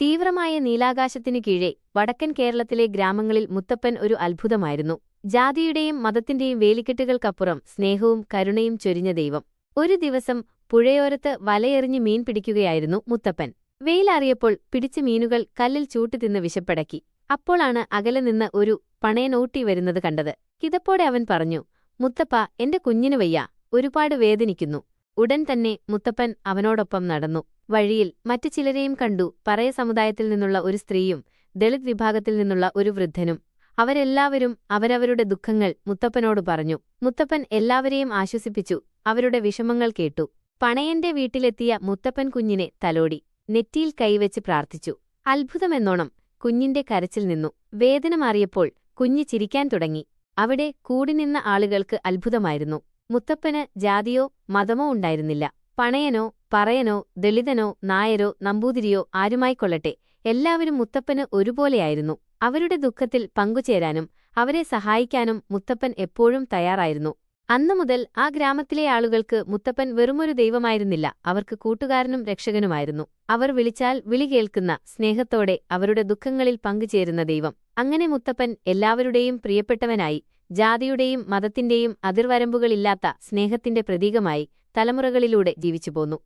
തീവ്രമായ നീലാകാശത്തിനു കീഴെ വടക്കൻ കേരളത്തിലെ ഗ്രാമങ്ങളിൽ മുത്തപ്പൻ ഒരു അത്ഭുതമായിരുന്നു. ജാതിയുടെയും മതത്തിന്റെയും വേലിക്കെട്ടുകൾക്കപ്പുറം സ്നേഹവും കരുണയും ചൊരിഞ്ഞ ദൈവം. ഒരു ദിവസം പുഴയോരത്ത് വലയെറിഞ്ഞ് മീൻ പിടിക്കുകയായിരുന്നു മുത്തപ്പൻ. വെയിലാറിയപ്പോൾ പിടിച്ച മീനുകൾ കല്ലിൽ ചൂട്ടുതിന്ന് വിശപ്പടക്കി. അപ്പോളാണ് അകലെ നിന്ന് ഒരു പണയനോട്ടി വരുന്നത് കണ്ടത്. കിതപ്പോടെ അവൻ പറഞ്ഞു മുത്തപ്പ എന്റെ കുഞ്ഞിനു വയ്യ. ഒരുപാട് വേദനിക്കുന്നു. ഉടൻ തന്നെ മുത്തപ്പൻ അവനോടൊപ്പം നടന്നു. വഴിയിൽ മറ്റു ചിലരെയും കണ്ടു പറയ സമുദായത്തിൽ നിന്നുള്ള ഒരു സ്ത്രീയും ദളിത് വിഭാഗത്തിൽ നിന്നുള്ള ഒരു വൃദ്ധനും. അവരെല്ലാവരും അവരവരുടെ ദുഃഖങ്ങൾ മുത്തപ്പനോട് പറഞ്ഞു. മുത്തപ്പൻ എല്ലാവരെയും ആശ്വസിപ്പിച്ചു. അവരുടെ വിഷമങ്ങൾ കേട്ടു. പണയന്റെ വീട്ടിലെത്തിയ മുത്തപ്പൻ കുഞ്ഞിനെ തലോടി. നെറ്റിയിൽ കൈവച്ച് പ്രാർത്ഥിച്ചു. അത്ഭുതമെന്നോണം കുഞ്ഞിന്റെ കരച്ചിൽ നിന്നു. വേദന മാറിയപ്പോൾ കുഞ്ഞ് ചിരിക്കാൻ തുടങ്ങി. അവിടെ കൂടിനിന്ന ആളുകൾക്ക് അത്ഭുതമായിരുന്നു. മുത്തപ്പന് ജാതിയോ മതമോ ഉണ്ടായിരുന്നില്ല. പണയനോ പറയനോ ദളിതനോ നായരോ നമ്പൂതിരിയോ ആരുമായിക്കൊള്ളട്ടെ. എല്ലാവരും മുത്തപ്പന് ഒരുപോലെയായിരുന്നു. അവരുടെ ദുഃഖത്തിൽ പങ്കുചേരാനും അവരെ സഹായിക്കാനും മുത്തപ്പൻ എപ്പോഴും തയ്യാറായിരുന്നു. അന്നു മുതൽ ആ ഗ്രാമത്തിലെ ആളുകൾക്ക് മുത്തപ്പൻ വെറുമൊരു ദൈവമായിരുന്നില്ല. അവർക്ക് കൂട്ടുകാരനും രക്ഷകനുമായിരുന്നു. അവർ വിളിച്ചാൽ വിളി കേൾക്കുന്ന സ്നേഹത്തോടെ അവരുടെ ദുഃഖങ്ങളിൽ പങ്കുചേരുന്ന ദൈവം. അങ്ങനെ മുത്തപ്പൻ എല്ലാവരുടെയും പ്രിയപ്പെട്ടവനായി. ജാതിയുടെയും മതത്തിന്റെയും അതിർവരമ്പുകളില്ലാത്ത സ്നേഹത്തിന്റെ പ്രതീകമായി തലമുറകളിലൂടെ ജീവിച്ചുപോന്നു